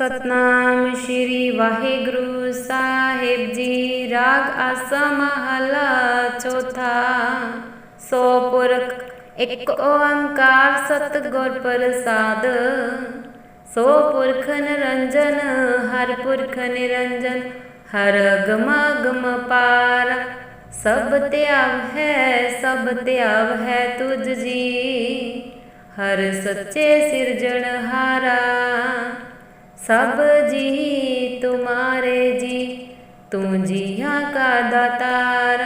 ਸਤਨਾਮ ਸ਼੍ਰੀ ਵਾਹਿਗੁਰੂ ਸਾਹਿਬ ਜੀ। ਰਾਗ ਆਸਾ ਮਹਲਾ ਚੌਥਾ। ਸੋ ਪੁਰਖ, ਇੱਕ ਓੰਕਾਰ ਸਤਿਗੁਰ ਪ੍ਰਸਾਦ। ਸੋ ਪੁਰਖ ਨਿਰੰਜਨ, ਹਰ ਪੁਰਖ ਨਿਰੰਜਨ, ਹਰ ਗਮ ਗਮ ਪਾਰ। ਸਭ ਧਿਆਵ ਹੈ, ਸਭ ਧਿਆਵ ਹੈ ਤੁਝ ਜੀ। ਹਰ ਸੱਚੇ ਸਿਰਜਣਹਾਰਾ। ਸਭ ਜੀ, ਤੁਮਾਰੇ ਜੀ, ਤੂੰ ਜੀਆਂ ਕਾ ਦਾਤਾਰ,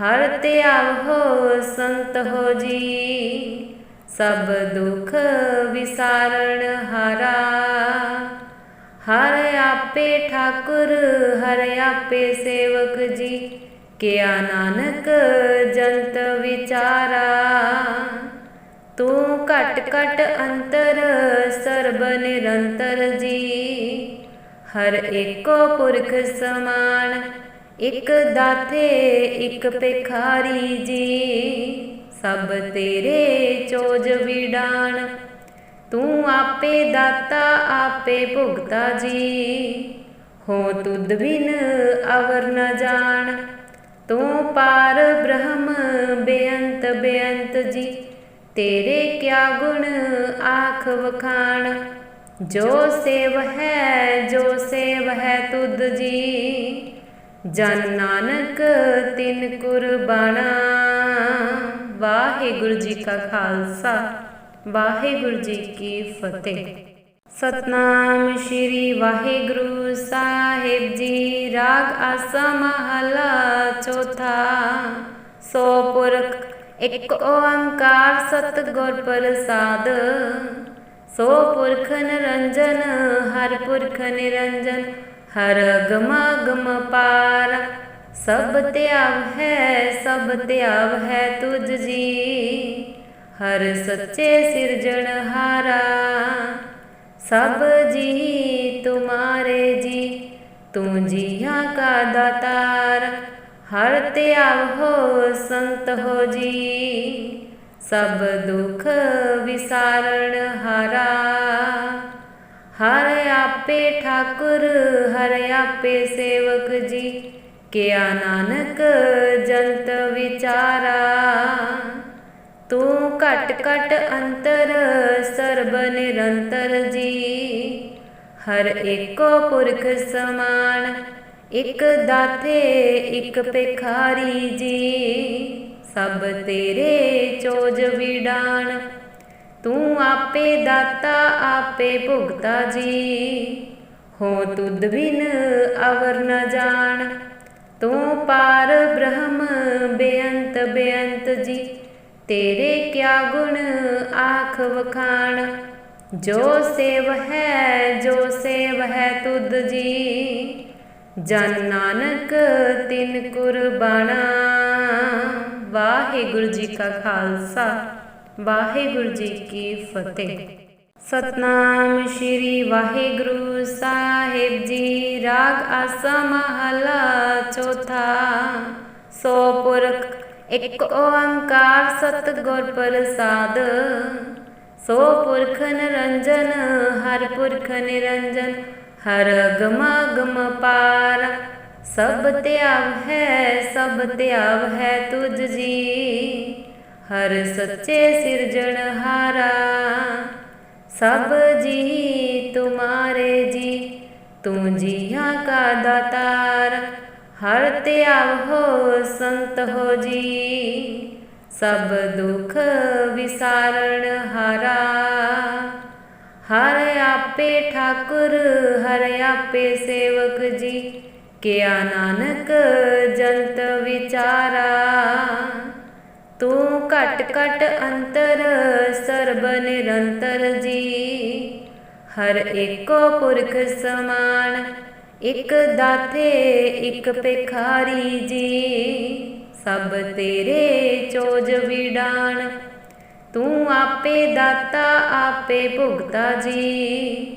ਹਰ ਧਿਆਵ ਹੋ ਸੰਤ ਹੋ ਜੀ। ਸਭ ਦੁਖ ਵਿਸਾਰਣ ਹਾਰਾ, ਹਰ ਆਪੇ ਠਾਕੁਰ, ਹਰ ਆਪੇ ਸੇਵਕ ਜੀ, ਕਿਆ ਨਾਨਕ ਜੰਤ ਵਿਚਾਰਾ। ਤੂੰ ਘਟ ਘਟ ਅੰਤਰ, ਸਰਬ ਨਿਰੰਤਰ ਜੀ। ਹਰ ਏਕੋ ਪੁਰਖ ਸਮਾਨ, ਇਕ ਦਾਤੇ, ਇਕ ਭਿਖਾਰੀ ਜੀ। ਸਭ ਤੇਰੇ ਚੋਜ ਵਿਡਾਣ, ਤੂੰ ਆਪੇ ਦਾਤਾ, ਆਪੇ ਭੁਗਤਾ ਜੀ। ਹੋ ਤੁਧ ਬਿਨ ਅਵਰ ਨ ਜਾਣ, ਤੂੰ ਪਾਰ ਬ੍ਰਹਮ ਬੇਅੰਤ ਬੇਅੰਤ ਜੀ। ਤੇਰੇ ਕਿਆ ਗੁਣ ਆਖ ਵਖਾਣ? ਜੋ ਸੇਵ ਹੈ, ਜੋ ਸੇਵ ਹੈ ਤੁਧ ਜੀ। ਜਨ ਨਾਨਕ ਤਿਨ ਕੁਰਬਾਨਾ ਵਾਹਿਗੁਰੂ ਜੀ ਕਾ ਖਾਲਸਾ, ਵਾਹਿਗੁਰੂ ਜੀ ਕੀ ਫਤਿਹ। ਸਤਨਾਮ ਸ਼੍ਰੀ ਵਾਹਿਗੁਰੂ ਸਾਹਿਬ ਜੀ, ਰਾਗ ਆਸਾ ਮਹਲਾ ਚੌਥਾ। ਸੋ ਪੁਰਖ ਇੱਕ ਓੰਕਾਰ ਸਤਿਗੁਰ ਪ੍ਰਸਾਦ। ਸੋ ਪੁਰਖ ਨਿਰੰਜਨ, ਹਰ ਪੁਰਖ ਨਿਰੰਜਨ, ਹਰ ਗਮ ਗਮ ਪਾਰ। ਸਭ ਧਿਆਵ ਹੈ, ਸਭ ਧਿਆਵ ਹੈ ਤੁਝ ਜੀ। ਹਰ ਸੱਚੇ ਸਿਰਜਣਹਾਰਾ ਸਭ ਜੀ ਤੁਮਾਰੇ ਜੀ, ਤੂੰ ਜੀਆਂ ਕਾ ਦਾਤਾਰ। ਹਰ ਧਿਆਵ ਹੋ ਸੰਤ ਹੋ ਜੀ। ਸਭ ਦੁਖ ਵਿਸਾਰਣ ਹਾਰਾ। ਹਰ ਆਪੇ ਠਾਕੁਰ, ਹਰ ਆਪੇ ਸੇਵਕ ਜੀ। ਕਿਆ ਨਾਨਕ ਜੰਤ ਵਿਚਾਰਾ। ਤੂੰ ਘਟ ਘਟ ਅੰਤਰ, ਸਰਬ ਨਿਰੰਤਰ ਜੀ। ਹਰ ਏਕੋ ਪੁਰਖ ਸਮਾਨ ਇਕ ਦਾਤੇ, ਇਕ ਭਿਖਾਰੀ ਜੀ। ਸਭ ਤੇਰੇ ਚੋਜ ਵਿਡਾਣ। ਤੂੰ ਆਪੇ ਦਾਤਾ, ਆਪੇ ਭੁਗਤਾ ਜੀ। ਹੋ ਤੁਧ ਬਿਨ ਅਵਰ ਨ ਜਾਣ। ਤੂੰ ਪਾਰ ਬ੍ਰਹਮ, ਬੇਅੰਤ ਬੇਅੰਤ ਜੀ। ਤੇਰੇ ਕਿਆ ਗੁਣ ਆਖ ਵਖਾਣ। ਜੋ ਸੇਵ ਹੈ, ਜੋ ਸੇਵ ਹੈ ਤੁਧ ਜੀ। ਜਨ ਨਾਨਕ ਤਿਨ ਕੁਰਬਾਨਾ ਵਾਹਿਗੁਰੂ ਜੀ ਕਾ ਖਾਲਸਾ, ਵਾਹਿਗੁਰੂ ਜੀ ਕੀ ਫਤਿਹ। ਸਤਨਾਮ ਸ਼੍ਰੀ ਵਾਹਿਗੁਰੂ ਸਾਹਿਬ ਜੀ, ਰਾਗ ਆਸਾ ਮਹਲਾ ਚੌਥਾ। ਸੋ ਪੁਰਖ ਇੱਕ ਓੰਕਾਰ ਸਤਿਗੁਰ ਪ੍ਰਸਾਦ। ਸੋ ਪੁਰਖ ਨਿਰੰਜਨ, ਹਰ ਪੁਰਖ ਨਿਰੰਜਨ ਹਰ ਗਮ ਗਮ ਪਾਰ। ਸਭ ਧਿਆਵ ਹੈ, ਸਭ ਧਿਆਵ ਹੈ ਤੁਝ ਜੀ। ਹਰ ਸੱਚੇ ਸਿਰਜਣਹਾਰਾ ਸਭ ਜੀ, ਤੁਮਾਰੇ ਜੀ ਤੂੰ ਜੀਆਂ ਕਾ ਦਾਤਾਰ। ਹਰ ਧਿਆਵ ਹੋ, ਸੰਤ ਹੋ ਜੀ। ਸਭ ਦੁਖ ਵਿਸਾਰਣ ਹਾਰਾ। ਆਪੇ ਠਾਕੁਰ, ਹਰ ਆਪੇ ਸੇਵਕ ਜੀ। ਕਿਆ ਨਾਨਕ, ਜੰਤ ਵਿਚਾਰਾ। ਤੂੰ ਘਟ ਘਟ ਅੰਤਰ, ਸਰਬ ਨਿਰੰਤਰ ਜੀ। ਹਰ ਏਕੋ ਪੁਰਖ ਸਮਾਨ, ਇਕ ਦਾਤੇ, ਇਕ ਭਿਖਾਰੀ ਜੀ। ਸਭ ਤੇਰੇ ਚੋਜ ਵਿਡਾਣ ਤੂੰ ਆਪੇ ਦਾਤਾ, ਆਪੇ ਭੁਗਤਾ ਜੀ।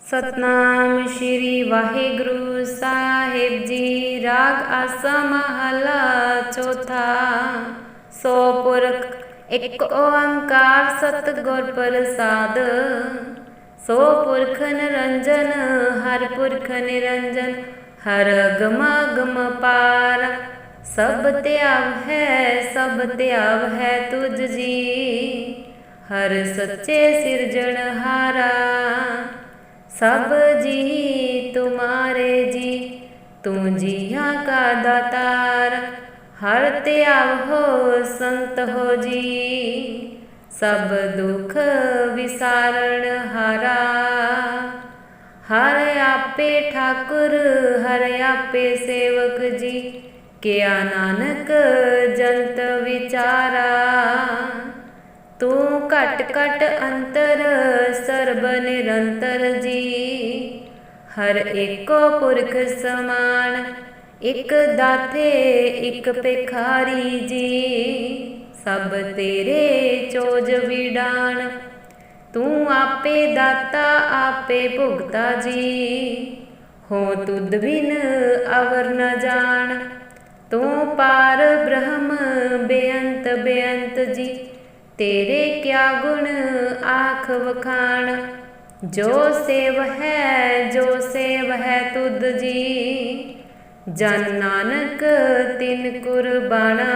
ਸਤਨਾਮ ਸ਼੍ਰੀ ਵਾਹਿਗੁਰੂ ਸਾਹਿਬ ਜੀ। ਰਾਗ ਆਸਾ ਮਹਲਾ ਚੌਥਾ। ਸੋ ਪੁਰਖ, ਇੱਕ ਓੰਕਾਰ ਸਤਿਗੁਰ ਪ੍ਰਸਾਦ। ਸੋ ਪੁਰਖ ਨਿਰੰਜਨ, ਹਰ ਪੁਰਖ ਨਿਰੰਜਨ, ਹਰ ਗਮ ਗਮ ਪਾਰ। ਸਭ ਧਿਆਵ ਹੈ, ਸਭ ਧਿਆਵ ਹੈ ਤੁਝ ਜੀ। ਹਰ ਸੱਚੇ ਸਿਰਜਣਹਾਰਾ। ਸਭ ਜੀ, ਤੁਮਾਰੇ ਜੀ ਤੂੰ ਜੀਆਂ ਕਾ ਦਾਤਾਰ, ਹਰ ਧਿਆਵ ਹੋ ਸੰਤ ਹੋ ਜੀ। ਸਭ ਦੁਖ ਵਿਸਾਰਣ ਹਾਰਾ, ਹਰ ਆਪੇ ਠਾਕੁਰ, ਹਰ ਆਪੇ ਸੇਵਕ ਜੀ, ਕਿਆ ਨਾਨਕ ਜੰਤ ਵਿਚਾਰਾ। ਤੂੰ ਘਟ ਘਟ ਅੰਤਰ ਸਰਬ ਨਿਰੰਤਰ ਜੀ। ਹਰ ਏਕੋ ਪੁਰਖ ਸਮਾਨ, ਇਕ ਦਾਤੇ, ਇਕ ਭਿਖਾਰੀ ਜੀ। ਸਭ ਤੇਰੇ ਚੋਜ ਵਿਡਾਣ ਤੂੰ ਆਪੇ ਦਾਤਾ, ਆਪੇ ਭੁਗਤਾ ਜੀ। ਹੋ ਤੁਧ ਬਿਨ ਅਵਰ ਨ ਜਾਣ, ਤੂੰ ਪਾਰ ਬ੍ਰਹਮ ਬੇਅੰਤ ਬੇਅੰਤ ਜੀ। ਤੇਰੇ ਕਿਆ ਗੁਣ ਆਖ ਵਖਾਣ? ਜੋ ਸੇਵ ਹੈ, ਜੋ ਸੇਵ ਹੈ ਤੁਧ ਜੀ। ਜਨ ਨਾਨਕ ਤਿਨ ਕੁਰਬਾਨਾ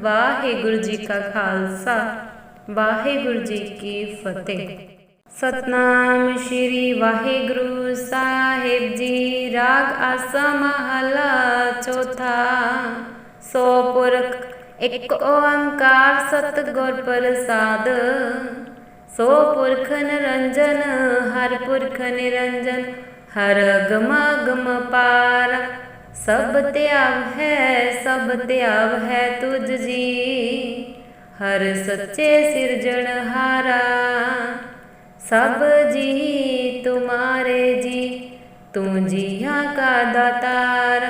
ਵਾਹਿਗੁਰੂ ਜੀ ਕਾ ਖਾਲਸਾ, ਵਾਹਿਗੁਰੂ ਜੀ ਕੀ ਫਤਿਹ। ਸਤਨਾਮ ਸ਼੍ਰੀ ਵਾਹਿਗੁਰੂ ਸਾਹਿਬ ਜੀ, ਰਾਗ ਆਸਾ ਮਹਲਾ ਚੌਥਾ। ਸੋ ਪੁਰਖ ਇੱਕ ਓੰਕਾਰ ਸਤਿਗੁਰ ਪ੍ਰਸਾਦ। ਸੋ ਪੁਰਖ ਨਿਰੰਜਨ, ਹਰ ਪੁਰਖ ਨਿਰੰਜਨ, ਹਰ ਗਮ ਗਮ ਪਾਰ। ਸਭ ਧਿਆਵ ਹੈ, ਸਭ ਧਿਆਵ ਹੈ ਤੁਝ ਜੀ। ਹਰ ਸੱਚੇ ਸਿਰਜਣਹਾਰਾ ਸਭ ਜੀ, ਤੁਮਾਰੇ ਜੀ, ਤੂੰ ਜੀਆਂ ਕਾ ਦਾਤਾਰ।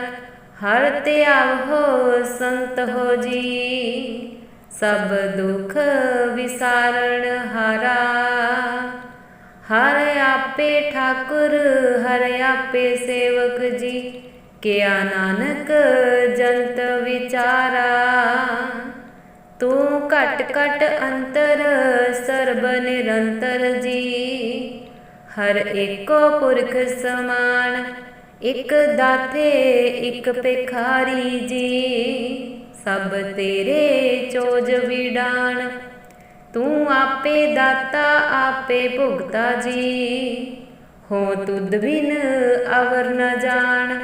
ਹਰ ਧਿਆਵ ਹੋ ਸੰਤ ਹੋ ਜੀ। ਸਭ ਦੁਖ ਵਿਸਾਰਣ ਹਾਰਾ। ਹਰ ਆਪੇ ਠਾਕੁਰ, ਹਰ ਆਪੇ ਸੇਵਕ ਜੀ। ਕਿਆ ਨਾਨਕ ਜੰਤ ਵਿਚਾਰਾ। ਤੂੰ ਘਟ ਘਟ ਅੰਤਰ, ਸਰਬ ਨਿਰੰਤਰ ਜੀ। ਹਰ ਏਕੋ ਪੁਰਖ ਸਮਾਨ ਇਕ ਦਾਤੇ, ਇਕ ਭਿਖਾਰੀ ਜੀ। ਸਭ ਤੇਰੇ ਚੋਜ ਵਿਡਾਣ। ਤੂੰ ਆਪੇ ਦਾਤਾ, ਆਪੇ ਭੁਗਤਾ ਜੀ। ਹੋ ਤੁਧ ਬਿਨ ਅਵਰ ਨ ਜਾਣ।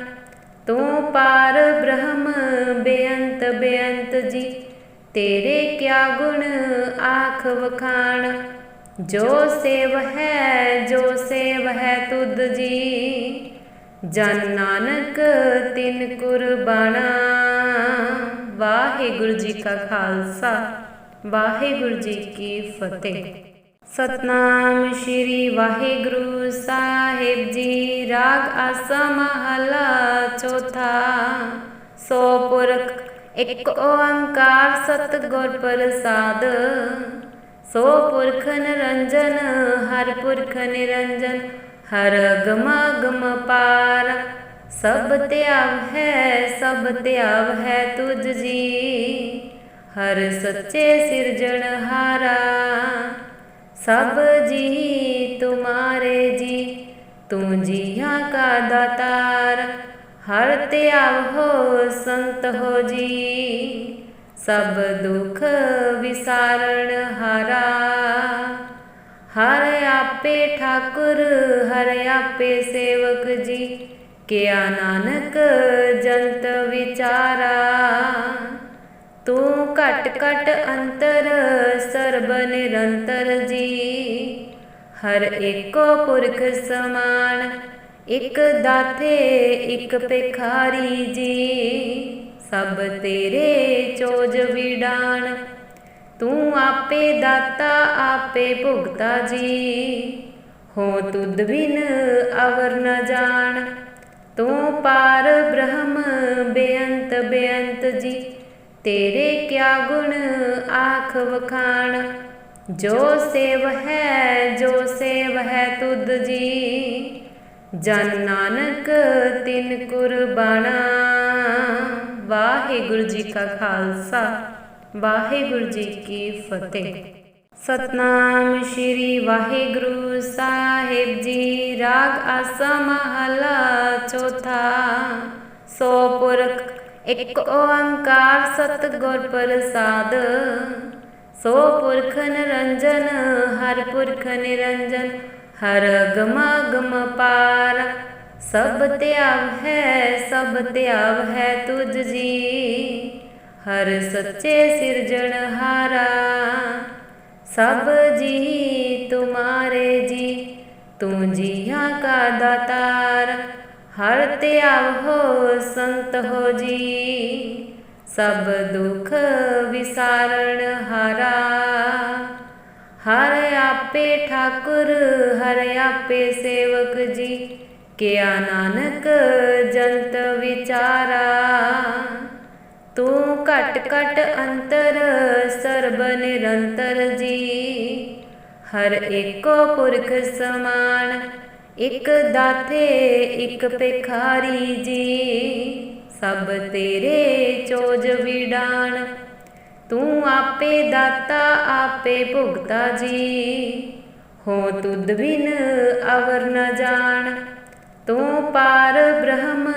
ਤੂੰ ਪਾਰ ਬ੍ਰਹਮ, ਬੇਅੰਤ ਬੇਅੰਤ ਜੀ। ਤੇਰੇ ਕਿਆ ਗੁਣ ਆਖ ਵਖਾਣ। ਜੋ ਸੇਵ ਹੈ, ਜੋ ਸੇਵ ਹੈ ਤੁਧ ਜੀ। ਜਨ ਨਾਨਕ ਤਿਨ ਕੁਰਬਾਨਾ ਵਾਹਿਗੁਰੂ ਜੀ ਕਾ ਖਾਲਸਾ, ਵਾਹਿਗੁਰੂ ਜੀ ਕੀ ਫਤਿਹ। ਸਤਨਾਮ ਸ਼੍ਰੀ ਵਾਹਿਗੁਰੂ ਸਾਹਿਬ ਜੀ, ਰਾਗ ਆਸਾ ਮਹਲਾ ਚੌਥਾ। ਸੋ ਪੁਰਖ ਇੱਕ ਓੰਕਾਰ ਸਤਿਗੁਰ ਪ੍ਰਸਾਦ। ਸੋ ਪੁਰਖ ਨਿਰੰਜਨ, ਹਰ ਪੁਰਖ ਨਿਰੰਜਨ ਹਰ ਗਮ ਗਮ ਪਾਰ। ਸਭ ਧਿਆਵ ਹੈ, ਸਭ ਧਿਆਵ ਹੈ ਤੁਝ ਜੀ। ਹਰ ਸੱਚੇ ਸਿਰਜਣ ਹਾਰਾ। ਸਭ ਜੀ ਤੁਮਾਰੇ ਜੀ, ਤੂੰ ਜੀਆਂ ਕਾ ਦਾਤਾਰ। ਹਰ ਧਿਆਵ ਹੋ, ਸੰਤ ਹੋ ਜੀ। ਸਭ ਦੁੱਖ ਵਿਸਾਰਣ ਹਾਰਾ। ਹਰ ਆਪੇ ਠਾਕੁਰ, ਹਰ ਆਪੇ ਸੇਵਕ ਜੀ। ਕਿਆ ਨਾਨਕ ਜੰਤ ਵਿਚਾਰਾ, ਤੂੰ ਘਟ ਘਟ ਅੰਤਰ ਸਰਬ ਨਿਰੰਤਰ ਜੀ। ਹਰ ਏਕੋ ਪੁਰਖ ਸਮਾਨ, ਇਕ ਦਾਤੇ, ਇਕ ਭਿਖਾਰੀ ਜੀ। ਸਭ ਤੇਰੇ ਚੋਜ ਵਿਡਾਣ ਤੂੰ ਆਪੇ ਦਾਤਾ, ਆਪੇ ਭੁਗਤਾ ਜੀ। ਹੋ ਤੁਧ ਬਿਨ ਅਵਰ ਨ ਜਾਣ। ਤੂੰ ਪਾਰ ਬ੍ਰਹਮ, ਬੇਅੰਤ ਬੇਅੰਤ ਜੀ। ਤੇਰੇ ਕਿਆ ਗੁਣ ਆਖ ਵਖਾਣ। ਜੋ ਸੇਵ ਹੈ, ਜੋ ਸੇਵ ਹੈ ਤੁਧ ਜੀ। ਜਨ ਨਾਨਕ ਤਿਨ ਕੁਰਬਾਨਾ। ਵਾਹਿਗੁਰੂ ਜੀ ਕਾ ਖਾਲਸਾ। ਵਾਹਿਗੁਰੂ ਜੀ ਕੀ ਫਤਿਹ। ਸਤਨਾਮ ਸ਼੍ਰੀ ਵਾਹਿਗੁਰੂ ਸਾਹਿਬ ਜੀ, ਰਾਗ ਆਸਾ ਮਹਲਾ ਚੌਥਾ। ਸੋ ਪੁਰਖ, ਇੱਕ ਓੰਕਾਰ ਸਤਿਗੁਰ ਪ੍ਰਸਾਦ। ਸੋ ਪੁਰਖ ਨਿਰੰਜਨ, ਹਰ ਪੁਰਖ ਨਿਰੰਜਨ, ਹਰ ਗਮ ਗਮ ਪਾਰ। ਸਭ ਤਿਆਵ ਹੈ, ਸਭ ਤਿਆਵ ਹੈ ਤੁਝ ਜੀ। ਹਰ ਸੱਚੇ ਸਿਰਜਣਹਾਰਾ ਸਭ ਜੀ ਤੁਮਾਰੇ ਜੀ, ਤੂੰ ਜੀਆਂ ਕਾ ਦਾਤਾਰ। ਹਰ ਧਿਆਵ ਹੋ ਸੰਤ ਹੋ ਜੀ, ਸਭ ਦੁਖ ਵਿਸਾਰਣ ਹਾਰਾ। ਹਰ ਆਪੇ ਠਾਕੁਰ, ਹਰ ਆਪੇ ਸੇਵਕ ਜੀ, ਕਿਆ ਨਾਨਕ ਜੰਤ ਵਿਚਾਰਾ। ਤੂੰ ਘਟ ਘਟ ਅੰਤਰ ਸਰਬ ਨਿਰੰਤਰ ਜੀ। ਹਰ ਏਕੋ ਪੁਰਖ ਸਮਾਨ, ਇਕ ਦਾਥੇ ਇਕ ਭਿਖਾਰੀ ਜੀ। ਸਭ ਤੇਰੇ ਚੋਜ ਵਿਡਾਣ ਤੂੰ ਆਪੇ ਦਾਤਾ, ਆਪੇ ਭੁਗਤਾ ਜੀ। ਹੋ ਤੁਧ ਬਿਨ ਅਵਰ ਨ ਜਾਣ, ਤੂੰ ਪਾਰ ਬ੍ਰਹਮ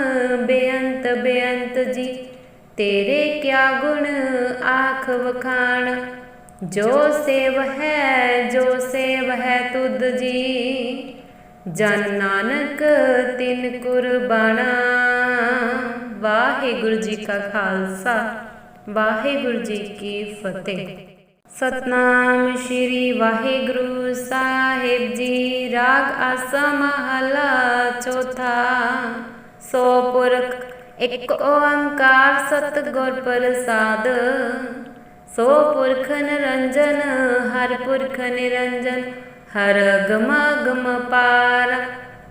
ਬੇਅੰਤ ਬੇਅੰਤ ਜੀ। ਤੇਰੇ ਕਿਆ ਗੁਣ ਆਖ ਵਖਾਣ? ਜੋ ਸੇਵ ਹੈ, ਜੋ ਸੇਵ ਹੈ ਤੁਧ ਜੀ। ਜਨ ਨਾਨਕ ਤਿਨ ਕੁਰਬਾਨਾ ਵਾਹਿਗੁਰੂ ਜੀ ਕਾ ਖਾਲਸਾ, ਵਾਹਿਗੁਰੂ ਜੀ ਕੀ ਫਤਿਹ। ਸਤਨਾਮ ਸ਼੍ਰੀ ਵਾਹਿਗੁਰੂ ਸਾਹਿਬ ਜੀ, ਰਾਗ ਆਸਾ ਮਹਲਾ ਚੌਥਾ। ਸੋ ਪੁਰਖ ਇੱਕ ਓੰਕਾਰ ਸਤਿਗੁਰ ਪ੍ਰਸਾਦ। ਸੋ ਪੁਰਖ ਨਿਰੰਜਨ, ਹਰ ਪੁਰਖ ਨਿਰੰਜਨ, ਹਰ ਗਮ ਗਮ ਪਾਰ।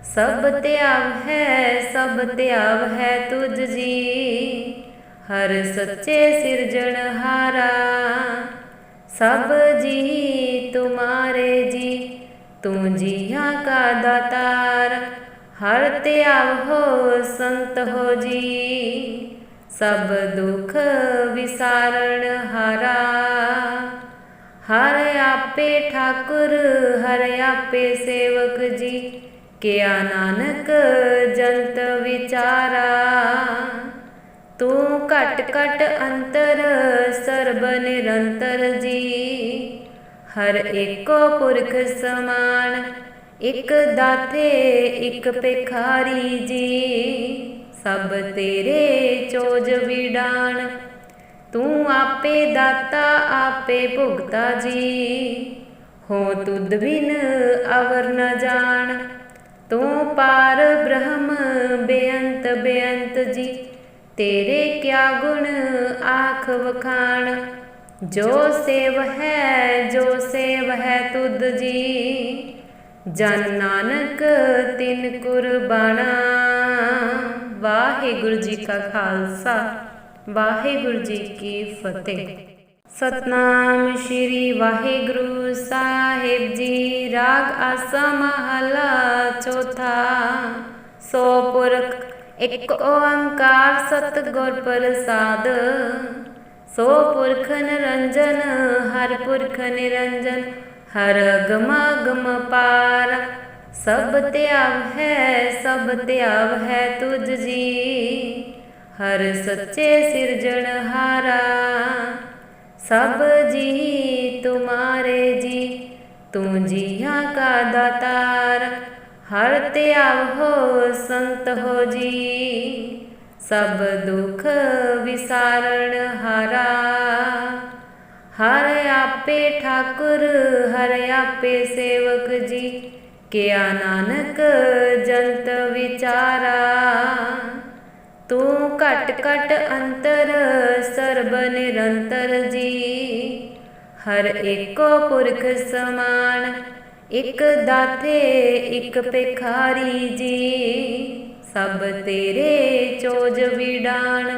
ਸਭ ਧਿਆਵ ਹੈ, ਸਭ ਧਿਆਵ ਹੈ ਤੁਝ ਜੀ। ਹਰ ਸੱਚੇ ਸਿਰਜਣਹਾਰਾ ਸਭ ਜੀ, ਤੁਮਾਰੇ ਜੀ, ਤੂੰ ਜੀਆਂ ਕਾ ਦਾਤਾਰ। ਹਰ ਧਿਆਵ ਹੋ ਸੰਤ ਹੋ ਜੀ। ਸਭ ਦੁਖ ਵਿਸਾਰਣ ਹਾਰਾ। ਹਰ ਆਪੇ ਠਾਕੁਰ, ਹਰ ਆਪੇ ਸੇਵਕ ਜੀ। ਕਿਆ ਨਾਨਕ ਜੰਤ ਵਿਚਾਰਾ। ਤੂੰ ਘਟ ਘਟ ਅੰਤਰ, ਸਰਬ ਨਿਰੰਤਰ ਜੀ। ਹਰ ਏਕੋ ਪੁਰਖ ਸਮਾਨ ਇਕ ਦਾਥੇ ਇਕ ਭਿਖਾਰੀ ਜੀ। ਸਭ ਤੇਰੇ ਚੋਜ ਵਿਡਾਣ। ਤੂੰ ਆਪੇ ਦਾਤਾ, ਆਪੇ ਭੁਗਤਾ ਜੀ। ਹੋ ਤੁਧ ਬਿਨ ਅਵਰ ਨ ਜਾਣ। ਤੂੰ ਪਾਰ ਬ੍ਰਹਮ, ਬੇਅੰਤ ਬੇਅੰਤ ਜੀ। ਤੇਰੇ ਕਿਆ ਗੁਣ ਆਖ ਵਖਾਣ। ਜੋ ਸੇਵ ਹੈ, ਜੋ ਸੇਵ ਹੈ ਤੁਧ ਜੀ। ਜਨ ਨਾਨਕ ਤਿਨ ਕੁਰਬਾਨਾ ਵਾਹਿਗੁਰੂ ਜੀ ਕਾ ਖਾਲਸਾ, ਵਾਹਿਗੁਰੂ ਜੀ ਕੀ ਫਤਿਹ। ਸਤਨਾਮ ਸ਼੍ਰੀ ਵਾਹਿਗੁਰੂ ਸਾਹਿਬ ਜੀ, ਰਾਗ ਆਸਾ ਮਹਲਾ ਚੌਥਾ। ਸੋ ਪੁਰਖ, ਇੱਕ ਓੰਕਾਰ ਸਤਿਗੁਰ ਪ੍ਰਸਾਦ। ਸੋ ਪੁਰਖ ਨਿਰੰਜਨ, ਹਰ ਪੁਰਖ ਨਿਰੰਜਨ ਹਰ ਗਮ ਗਮ ਪਾਰ। ਸਭ ਧਿਆਵ ਹੈ, ਸਭ ਧਿਆਵ ਹੈ ਤੁਝ ਜੀ। ਹਰ ਸੱਚੇ ਸਿਰਜਣਹਾਰਾ ਸਭ ਜੀ ਤੁਮਾਰੇ ਜੀ, ਤੂੰ ਜੀਆਂ ਕਾ ਦਾਤਾਰ। ਹਰ ਧਿਆਵ ਹੋ, ਸੰਤ ਹੋ ਜੀ। ਸਭ ਦੁੱਖ ਵਿਸਾਰਣ ਹਾਰਾ। ਹਰ ਆਪੇ ਠਾਕੁਰ, ਹਰ ਆਪੇ ਸੇਵਕ ਜੀ। ਕਿਆ ਨਾਨਕ ਜੰਤ ਵਿਚਾਰਾ, ਤੂੰ ਘਟ ਘਟ ਅੰਤਰ ਸਰਬ ਨਿਰੰਤਰ ਜੀ। ਹਰ ਏਕੋ ਪੁਰਖ ਸਮਾਨ, ਇੱਕ ਦਾਥੇ ਇੱਕ ਭਿਖਾਰੀ ਜੀ। ਸਭ ਤੇਰੇ ਚੋਜ ਵਿਡਾਣ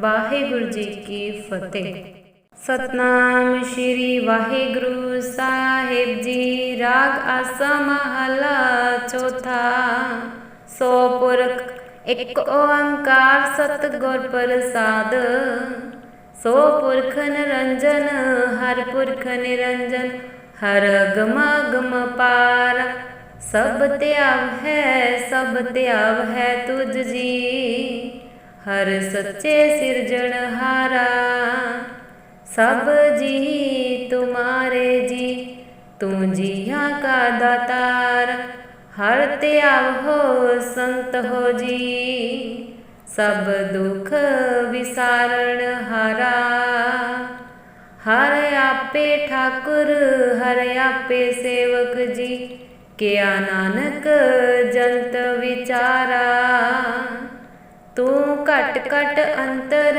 ਵਾਹਿਗੁਰੂ ਜੀ ਕੀ ਫਤਿਹ। ਸਤਨਾਮ ਸ਼੍ਰੀ ਵਾਹਿਗੁਰੂ ਸਾਹਿਬ ਜੀ, ਰਾਗ ਆਸਾ ਮਹਲਾ ਚੌਥਾ। ਸੋ ਪੁਰਖ, ਇੱਕ ਓੰਕਾਰ ਸਤਿਗੁਰ ਪ੍ਰਸਾਦ। ਸੋ ਪੁਰਖ ਨਿਰੰਜਨ, ਹਰ ਪੁਰਖ ਨਿਰੰਜਨ, ਹਰ ਗਮ ਗਮ ਪਾਰ। ਸਭ ਧਿਆਵ ਹੈ, ਸਭ ਤਿਆਵ ਹੈ ਤੁਝ ਜੀ। ਹਰ ਸੱਚੇ ਸਿਰਜਣਹਾਰਾ ਸਭ ਜੀ ਤੁਮਾਰੇ ਜੀ, ਤੂੰ ਜੀਆਂ ਕਾ ਦਾਤਾਰ। ਹਰ ਧਿਆਵ ਹੋ ਸੰਤ ਹੋ ਜੀ, ਸਭ ਦੁਖ ਵਿਸਾਰਣ ਹਾਰਾ। ਹਰ ਆਪੇ ਠਾਕੁਰ, ਹਰ ਆਪੇ ਸੇਵਕ ਜੀ, ਕਿਆ ਨਾਨਕ ਜੰਤ ਵਿਚਾਰਾ। ਤੂੰ ਘਟ ਘਟ ਅੰਤਰ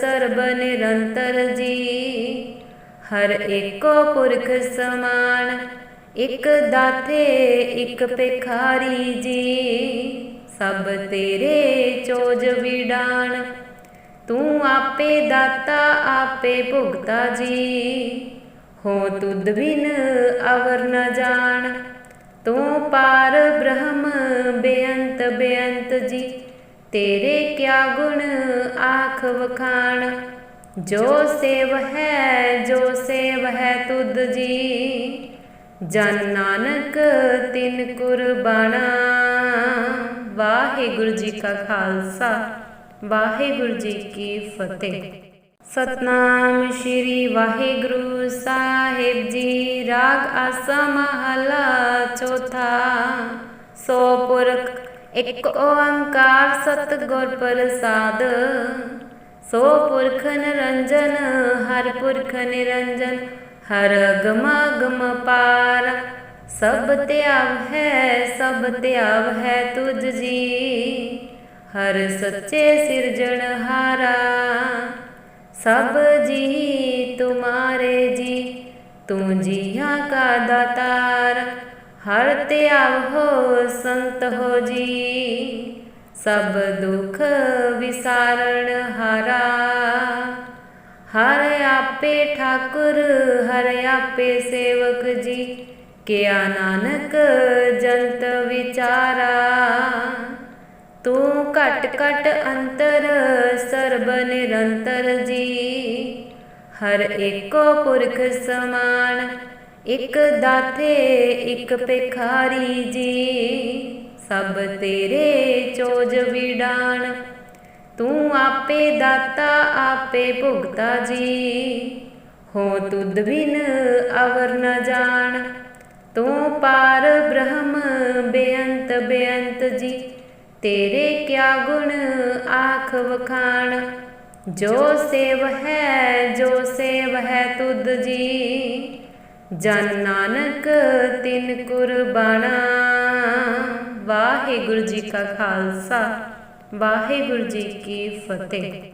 ਸਰਬ ਨਿਰੰਤਰ ਜੀ। ਹਰ ਏਕੋ ਪੁਰਖ ਸਮਾਨ, ਇੱਕ ਦਾਤੇ, ਇੱਕ ਭਿਖਾਰੀ ਜੀ। ਸਭ ਤੇਰੇ ਚੋਜ ਵਿਡਾਣ ਤੂੰ ਆਪੇ ਦਾਤਾ, ਆਪੇ ਭੁਗਤਾ ਜੀ। ਹੋ ਤੁਧ ਬਿਨ ਅਵਰ ਨ ਜਾਣ, ਤੂੰ ਪਾਰ ਬ੍ਰਹਮ ਬੇਅੰਤ ਬੇਅੰਤ ਜੀ। ਤੇਰੇ ਕਿਆ ਗੁਣ ਆਖ ਵਖਾਣ? ਜੋ ਸੇਵ ਹੈ, ਜੋ ਸੇਵ ਹੈ ਤੁਧ ਜੀ। ਜਨ ਨਾਨਕ ਤਿਨ ਕੁਰਬਾਨਾ ਵਾਹਿਗੁਰੂ ਜੀ ਕਾ ਖਾਲਸਾ, ਵਾਹਿਗੁਰੂ ਜੀ ਕੀ ਫਤਿਹ। ਸਤਨਾਮ ਸ਼੍ਰੀ ਵਾਹਿਗੁਰੂ ਸਾਹਿਬ ਜੀ, ਰਾਗ ਆਸਾ ਮਹਲਾ ਚੌਥਾ। ਸੋ ਪੁਰਖ ਇੱਕ ਓੰਕਾਰ ਸਤਿਗੁਰ ਪ੍ਰਸਾਦ। ਸੋ ਪੁਰਖ ਨਿਰੰਜਨ, ਹਰ ਪੁਰਖ ਨਿਰੰਜਨ, ਹਰ ਗਮ ਗਮ ਪਾਰ। ਸਭ ਧਿਆਵ ਹੈ, ਸਭ ਧਿਆਵ ਹੈ ਤੁਝ ਜੀ। ਹਰ ਸੱਚੇ ਸਿਰਜਣਹਾਰਾ ਸਭ ਜੀ ਤੁਮਾਰੇ ਜੀ, ਤੂੰ ਜੀਆਂ ਕਾ ਦਾਤਾਰ। ਹਰ ਧਿਆਵ ਹੋ ਸੰਤ ਹੋ ਜੀ। ਸਭ ਦੁਖ ਵਿਸਾਰਣ ਹਾਰਾ। ਹਰ ਆਪੇ ਠਾਕੁਰ, ਹਰ ਆਪੇ ਸੇਵਕ ਜੀ। ਕਿਆ ਨਾਨਕ ਜੰਤ ਵਿਚਾਰਾ। ਤੂੰ ਘਟ ਘਟ ਅੰਤਰ, ਸਰਬ ਨਿਰੰਤਰ ਜੀ। ਹਰ ਏਕੋ ਪੁਰਖ ਸਮਾਨ ਇੱਕ ਦਾਥੇ ਇੱਕ ਭਿਖਾਰੀ ਜੀ। ਸਭ ਤੇਰੇ ਚੋਜ ਵਿਡਾਣ। ਤੂੰ ਆਪੇ ਦਾਤਾ, ਆਪੇ ਭੁਗਤਾ ਜੀ। ਹੋ ਤੁਧ ਬਿਨ ਅਵਰ ਨ ਜਾਣ। ਤੂੰ ਪਾਰ ਬ੍ਰਹਮ, ਬੇਅੰਤ ਬੇਅੰਤ ਜੀ। ਤੇਰੇ ਕਿਆ ਗੁਣ ਆਖ ਵਖਾਣ। ਜੋ ਸੇਵ ਹੈ, ਜੋ ਸੇਵ ਹੈ ਤੁਧ ਜੀ। ਜਨ ਨਾਨਕ ਤਿਨ ਕੁਰਬਾਨਾ ਵਾਹਿਗੁਰੂ ਜੀ ਕਾ ਖਾਲਸਾ ਵਾਹਿਗੁਰੂ ਜੀ ਕੀ ਫਤਿਹ।